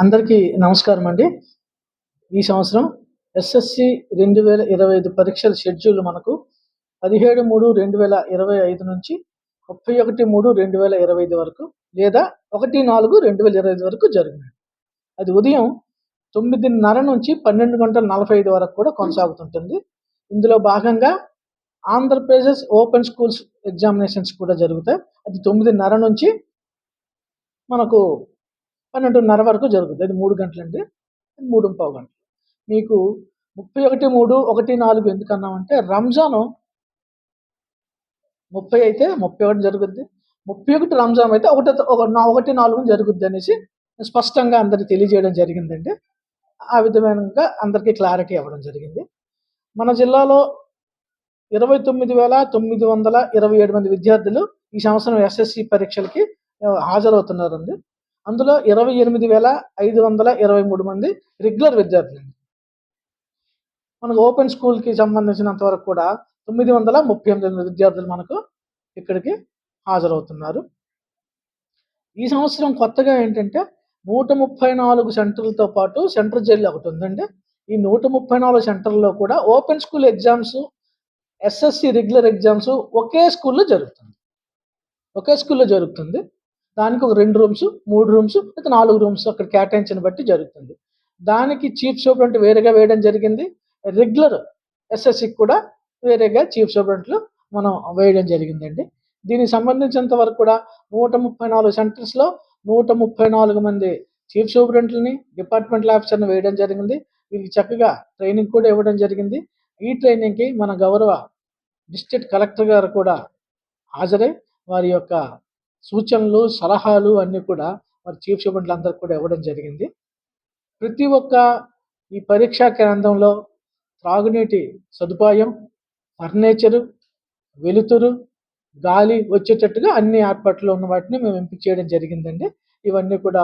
అందరికీ నమస్కారం అండి. ఈ సంవత్సరం ఎస్ఎస్సి రెండు వేల ఇరవై ఐదు పరీక్షల షెడ్యూల్ మనకు పదిహేడు మూడు రెండు వేల ఇరవై ఐదు నుంచి ముప్పై ఒకటి మూడు రెండు వేల ఇరవై ఐదు వరకు లేదా ఒకటి నాలుగు రెండు వేల ఇరవై ఐదు వరకు జరిగినాయి అది ఉదయం తొమ్మిదిన్నర నుంచి పన్నెండు గంటల నలభై ఐదు వరకు కూడా కొనసాగుతుంటుంది. ఇందులో భాగంగా ఆంధ్రప్రదేశ్ ఓపెన్ స్కూల్స్ ఎగ్జామినేషన్స్ కూడా జరుగుతాయి. అది తొమ్మిదిన్నర నుంచి మనకు పన్నెండున్నర వరకు జరుగుతుంది అది మూడు గంటలండి. మూడు పావు గంటలు మీకు ముప్పై ఒకటి మూడు ఒకటి నాలుగు ఎందుకన్నామంటే రంజాను ముప్పై అయితే ముప్పై ఒకటి జరుగుద్ది. ముప్పై ఒకటి రంజాన్ అయితే ఒకటి ఒకటి నాలుగు జరుగుద్ది అనేసి స్పష్టంగా అందరికి తెలియజేయడం జరిగిందండి. ఆ విధమైనగా అందరికీ క్లారిటీ ఇవ్వడం జరిగింది. మన జిల్లాలో ఇరవై తొమ్మిది వేల తొమ్మిది వందల ఇరవై ఏడు మంది విద్యార్థులు ఈ సంవత్సరం ఎస్ఎస్సి పరీక్షలకి హాజరవుతున్నారండి. అందులో ఇరవై ఎనిమిది వేల ఐదు వందల ఇరవై మూడు మంది రెగ్యులర్ విద్యార్థులు మనకు ఓపెన్ స్కూల్కి సంబంధించినంత వరకు కూడా తొమ్మిది వందల ముప్పై ఎనిమిది విద్యార్థులు మనకు ఇక్కడికి హాజరవుతున్నారు. ఈ సంవత్సరం కొత్తగా ఏంటంటే నూట ముప్పై నాలుగు సెంటర్లతో పాటు సెంటర్ జైలు ఒకటి ఉందండి. ఈ నూట ముప్పై నాలుగు సెంటర్లో కూడా open school exams SSC regular exams ఒకే స్కూల్లో జరుగుతుంది. ఒకే స్కూల్లో జరుగుతుంది. దానికి ఒక రెండు రూమ్స్ మూడు రూమ్స్ లేకపోతే నాలుగు రూమ్స్ అక్కడ కేటాయించిన బట్టి జరుగుతుంది. దానికి చీఫ్ సూపరింట్ వేరేగా వేయడం జరిగింది. రెగ్యులర్ ఎస్ఎస్సికి కూడా వేరేగా చీఫ్ సూపరింట్లు మనం వేయడం జరిగిందండి. దీనికి సంబంధించినంత వరకు కూడా నూట ముప్పై నాలుగు సెంటర్స్లో నూట ముప్పై నాలుగు మంది చీఫ్ సూపరింట్లని డిపార్ట్మెంటల్ ఆఫీసర్ని వేయడం జరిగింది. వీరికి చక్కగా ట్రైనింగ్ కూడా ఇవ్వడం జరిగింది. ఈ ట్రైనింగ్కి మన గౌరవ డిస్ట్రిక్ట్ కలెక్టర్ గారు కూడా హాజరై వారి యొక్క సూచనలు సలహాలు అన్నీ కూడా మరి చీఫ్ సెక్రటరీలు అందరికి కూడా ఇవ్వడం జరిగింది. ప్రతి ఒక్క ఈ పరీక్షా కేంద్రంలో త్రాగునీటి సదుపాయం ఫర్నిచరు వెలుతురు గాలి వచ్చేటట్టుగా అన్ని ఏర్పాట్లు ఉన్న వాటిని మేము ఎంపిక చేయడం జరిగిందండి. ఇవన్నీ కూడా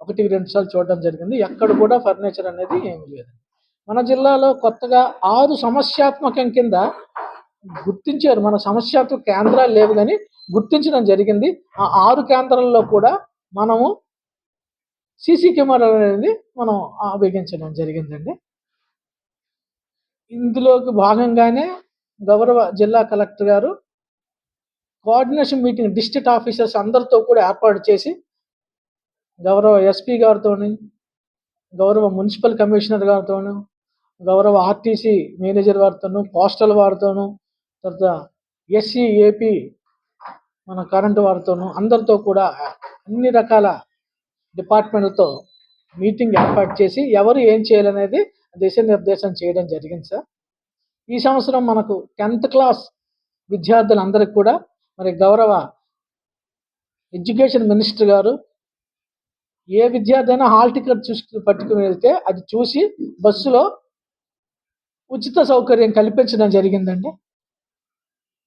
ఒకటి రెండు సార్లు చూడడం జరిగింది. ఎక్కడ కూడా ఫర్నిచర్ అనేది ఏమి లేదు మన జిల్లాలో కొత్తగా ఆరు సమస్యాత్మకం కింద గుర్తించారు. మన సమస్యాత్మక కేంద్రాలు లేవు కానీ గుర్తించడం జరిగింది. ఆ ఆరు కేంద్రాల్లో కూడా మనము సీసీ కెమెరాలు అనేది మనం ఆవేగించడం జరిగిందండి. ఇందులోకి భాగంగానే గౌరవ జిల్లా కలెక్టర్ గారు కోఆర్డినేషన్ మీటింగ్ డిస్ట్రిక్ట్ ఆఫీసర్స్ అందరితో కూడా ఏర్పాటు చేసి గౌరవ ఎస్పీ గారితో గౌరవ మున్సిపల్ కమిషనర్ గారితోనూ గౌరవ ఆర్టీసీ మేనేజర్ వారితోనూ పోస్టల్ వారితోనూ తర్వాత ఎస్సీ ఏపీ మన కరెంటు వారితోనూ అందరితో కూడా అన్ని రకాల డిపార్ట్మెంట్లతో మీటింగ్ ఏర్పాటు చేసి ఎవరు ఏం చేయాలనేది దిశ నిర్దేశం చేయడం జరిగింది సార్. ఈ సంవత్సరం మనకు టెన్త్ క్లాస్ విద్యార్థులందరికీ కూడా మరి గౌరవ ఎడ్యుకేషన్ మినిస్టర్ గారు ఏ విద్యార్థి అయినా హాల్ టికెట్ చూసి పట్టుకుని వెళ్తే అది చూసి బస్సులో ఉచిత సౌకర్యం కల్పించడం జరిగిందండి.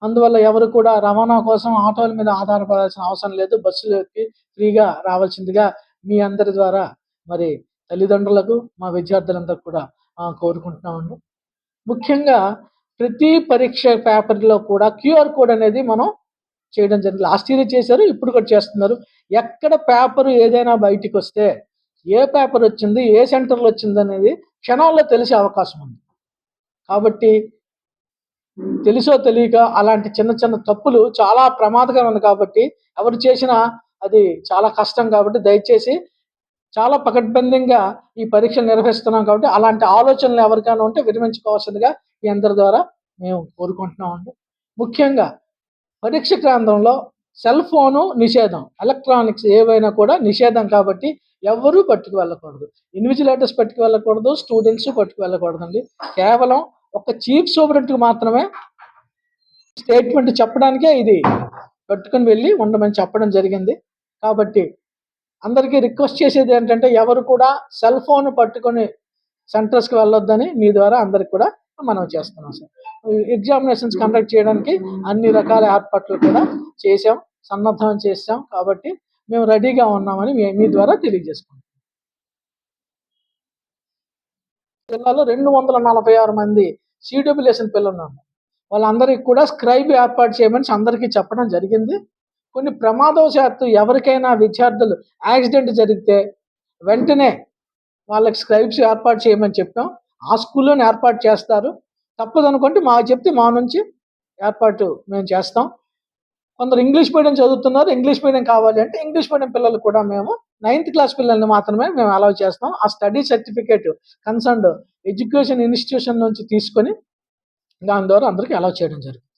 అందువల్ల ఎవరు కూడా రవాణా కోసం ఆటోల మీద ఆధారపడాల్సిన అవసరం లేదు. బస్సులకి ఫ్రీగా రావాల్సిందిగా మీ అందరి ద్వారా మరి తల్లిదండ్రులకు మా విద్యార్థులందరూ కూడా కోరుకుంటున్నామండి. ముఖ్యంగా ప్రతి పరీక్ష పేపర్లో కూడా క్యూఆర్ కోడ్ అనేది మనం చేయడం జరిగింది. లాస్ట్ ఇయర్ చేశారు ఇప్పుడు కూడా చేస్తున్నారు. ఎక్కడ పేపర్ ఏదైనా బయటికి వస్తే ఏ పేపర్ వచ్చింది ఏ సెంటర్లో వచ్చింది అనేది క్షణాల్లో తెలిసే అవకాశం ఉంది. కాబట్టి తెలుసో తెలియక అలాంటి చిన్న చిన్న తప్పులు చాలా ప్రమాదకరమైనది కాబట్టి ఎవరు చేసినా అది చాలా కష్టం కాబట్టి దయచేసి చాలా పకడ్బందీగా ఈ పరీక్షలు నిర్వహిస్తున్నాం కాబట్టి అలాంటి ఆలోచనలు ఎవరికైనా ఉంటే విరమించుకోవాల్సిందిగా ఈ అందరి ద్వారా మేము కోరుకుంటున్నామండి. ముఖ్యంగా పరీక్ష కేంద్రంలో సెల్ ఫోను నిషేధం ఎలక్ట్రానిక్స్ ఏవైనా కూడా నిషేధం కాబట్టి ఎవరూ పట్టుకు వెళ్ళకూడదు. ఇన్విజిలేటర్స్ పట్టుకు వెళ్ళకూడదు స్టూడెంట్స్ పట్టుకు వెళ్ళకూడదండి. కేవలం ఒక చీఫ్ సూపరింట్కి మాత్రమే స్టేట్మెంట్ చెప్పడానికే ఇది. పెట్టుకుని వెళ్ళి ఉండమని చెప్పడం జరిగింది. కాబట్టి అందరికీ రిక్వెస్ట్ చేసేది ఏంటంటే ఎవరు కూడా సెల్ ఫోన్ పట్టుకొని సెంటర్స్కి వెళ్ళొద్దని మీ ద్వారా అందరికి కూడా మనం చేస్తున్నాం సార్. ఎగ్జామినేషన్స్ కండక్ట్ చేయడానికి అన్ని రకాల ఏర్పాట్లు కూడా చేసాం సన్నద్ధం చేసాం కాబట్టి మేము రెడీగా ఉన్నామని మీ ద్వారా తెలియజేసుకుంటాం జిల్లాలో రెండు వందల నలభై ఆరు మంది సిడబ్ల్యూఎస్ఎన్ పిల్లలు ఉన్నారు వాళ్ళందరికీ కూడా స్క్రైబ్ ఏర్పాటు చేయమని అందరికీ చెప్పడం జరిగింది. కొన్ని ప్రమాదవశాత్తు ఎవరికైనా విద్యార్థులు యాక్సిడెంట్ జరిగితే వెంటనే వాళ్ళకి స్క్రైబ్స్ ఏర్పాటు చేయమని చెప్పాం. ఆ స్కూల్లోనే ఏర్పాటు చేస్తారు. తప్పదనుకుంటే మాకు మా చెప్తే మా నుంచి ఏర్పాటు మేము చేస్తాం. కొందరు ఇంగ్లీష్ మీడియం చదువుతున్నారు. ఇంగ్లీష్ మీడియం కావాలి అంటే ఇంగ్లీష్ మీడియం పిల్లలు కూడా మేము నైన్త్ క్లాస్ పిల్లల్ని మాత్రమే మేము అలౌ చేస్తాం. ఆ study certificate concerned education institution నుంచి తీసుకొని దాని ద్వారా అందరికీ అలౌ చేయడం జరుగుతుంది.